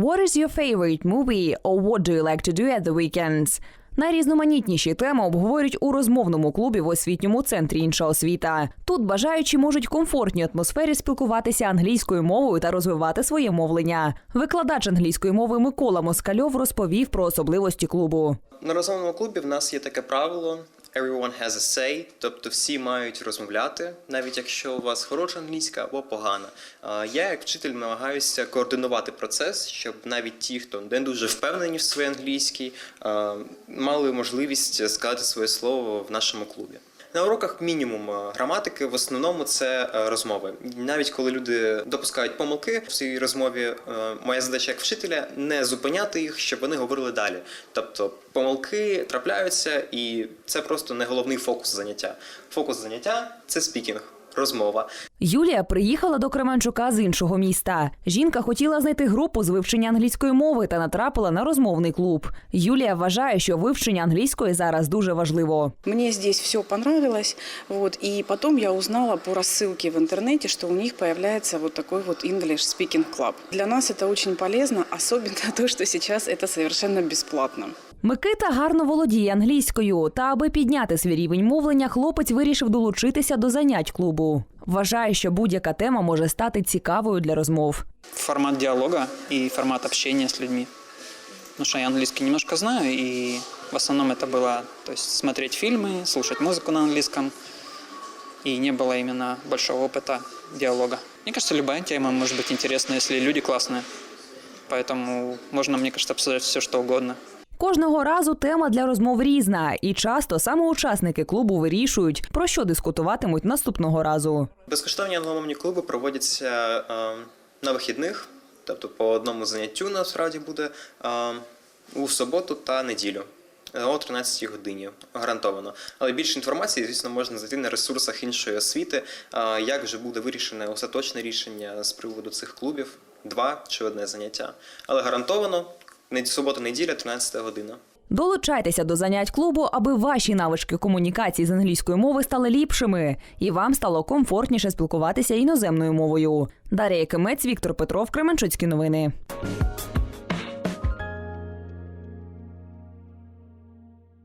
What is your favorite movie or what do you like to do at the weekends? Найрізноманітніші теми обговорюють у розмовному клубі в освітньому центрі інша освіта. Тут бажаючі можуть в комфортній атмосфері спілкуватися англійською мовою та розвивати своє мовлення. Викладач англійської мови Микола Москальов розповів про особливості клубу. На розмовному клубі в нас є таке правило everyone has a say, тобто всі мають розмовляти, навіть якщо у вас хороша англійська або погана. Я, як вчитель, намагаюся координувати процес, щоб навіть ті, хто не дуже впевнені в своїй англійській, мали можливість сказати своє слово в нашому клубі. На уроках мінімум е, граматики, в основному це е, розмови. Навіть коли люди допускають помилки в своїй розмові, е, моя задача як вчителя не зупиняти їх, щоб вони говорили далі. Тобто помилки трапляються, і це просто не головний фокус заняття. Фокус заняття це спікінг, розмова. Юлія приїхала до Кременчука з іншого міста. Жінка хотіла знайти групу з вивчення англійської мови та натрапила на розмовний клуб. Юлія вважає, що вивчення англійської зараз дуже важливо. Мне здесь все понравилось, вот, и потом я узнала по рассылке в интернете, что у них появляется вот такой вот English Speaking Club. Для нас это очень полезно, особенно то, что сейчас это совершенно бесплатно. Микита гарно володіє англійською, та аби підняти свій рівень мовлення, хлопець вирішив долучитися до занять клубу. Вважає, що будь-яка тема може стати цікавою для розмов. формат диалога и формат общения с людьми. Потому что я английский немножко знаю, и в основном это было то есть, смотреть фильмы, слушать музыку на английском, и не было именно большого опыта диалога. Мне кажется, любая тема может быть интересна, если люди классные. Поэтому можно, мне кажется, обсуждать все, что угодно. Кожного разу тема для розмов різна, і часто саме учасники клубу вирішують, про що дискутуватимуть наступного разу. Безкоштовні англомовні клуби проводяться е, на вихідних, тобто по одному заняттю насправді буде е, у суботу та неділю. е, О 13 годині гарантовано. Але більше інформації, звісно, можна знайти на ресурсах іншої освіти. Як вже буде вирішене остаточне рішення з приводу цих клубів, два чи одне заняття. Але гарантовано не- субота-неділя, 13 година. Долучайтеся до занять клубу, аби ваші навички комунікації з англійської мови стали ліпшими, і вам стало комфортніше спілкуватися іноземною мовою. Дар'я Кимець, Віктор Петров, Кременчуцькі новини.